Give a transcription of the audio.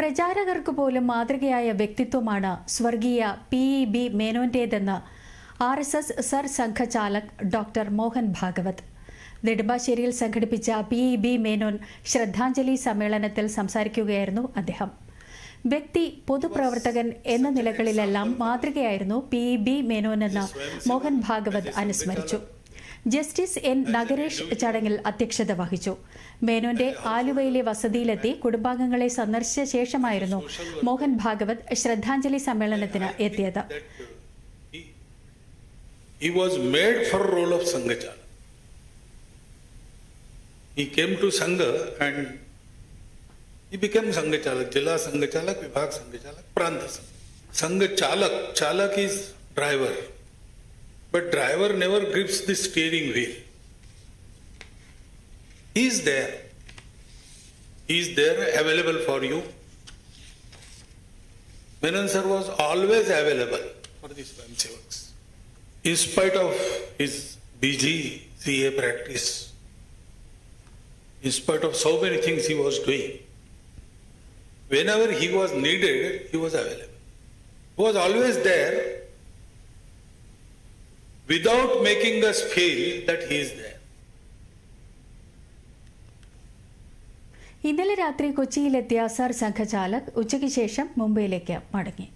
പ്രചാരകർക്ക് പോലും മാതൃകയായ വ്യക്തിത്വമാണ് സ്വർഗീയ P E B മേനോന്റേതെന്ന് R S S Sarsanghchalak doctor Mohan Bhagwat. നെടുമ്പാശ്ശേരിയിൽ സംഘടിപ്പിച്ച പി ഇ ബി മേനോൻ ശ്രദ്ധാഞ്ജലി സമ്മേളനത്തിൽ സംസാരിക്കുകയായിരുന്നു അദ്ദേഹം. വ്യക്തി പൊതുപ്രവർത്തകൻ എന്ന നിലകളിലെല്ലാം മാതൃകയായിരുന്നു പി ഇ ബി മേനോനെന്ന് മോഹൻ ഭാഗവത് അനുസ്മരിച്ചു. ജസ്റ്റിസ് എൻ നഗരേഷ് ചടങ്ങിൽ അധ്യക്ഷത വഹിച്ചു മേനോന്റെ ആലുവയിലെ വസതിയിലെത്തി കുടുംബാംഗങ്ങളെ സന്ദർശിച്ച ശേഷമായിരുന്നു മോഹൻ ഭാഗവത് ശ്രദ്ധാഞ്ജലി സമ്മേളനത്തിന് എത്തിയത് He, was made for role of Sangha He came to Sangha and he became Sangachalak, Jila Sangha Vibhag Sangachalak, Pranta Sangachalak. Sangha Chalak, Chalak is driver. But driver never grips the steering wheel. He is there. He is there available for you. Menon sir was always available for the Swayamsevaks. In spite of his BG CA practice, in spite of so many things he was doing, whenever he was needed, he was available. He was always there without making us feel that he is there. ഇന്നലെ രാത്രി കൊച്ചിയിലെത്തിയ sir സംഘചാലക് ഉച്ചയ്ക്ക് ശേഷം മുംബൈയിലേക്ക് മടങ്ങി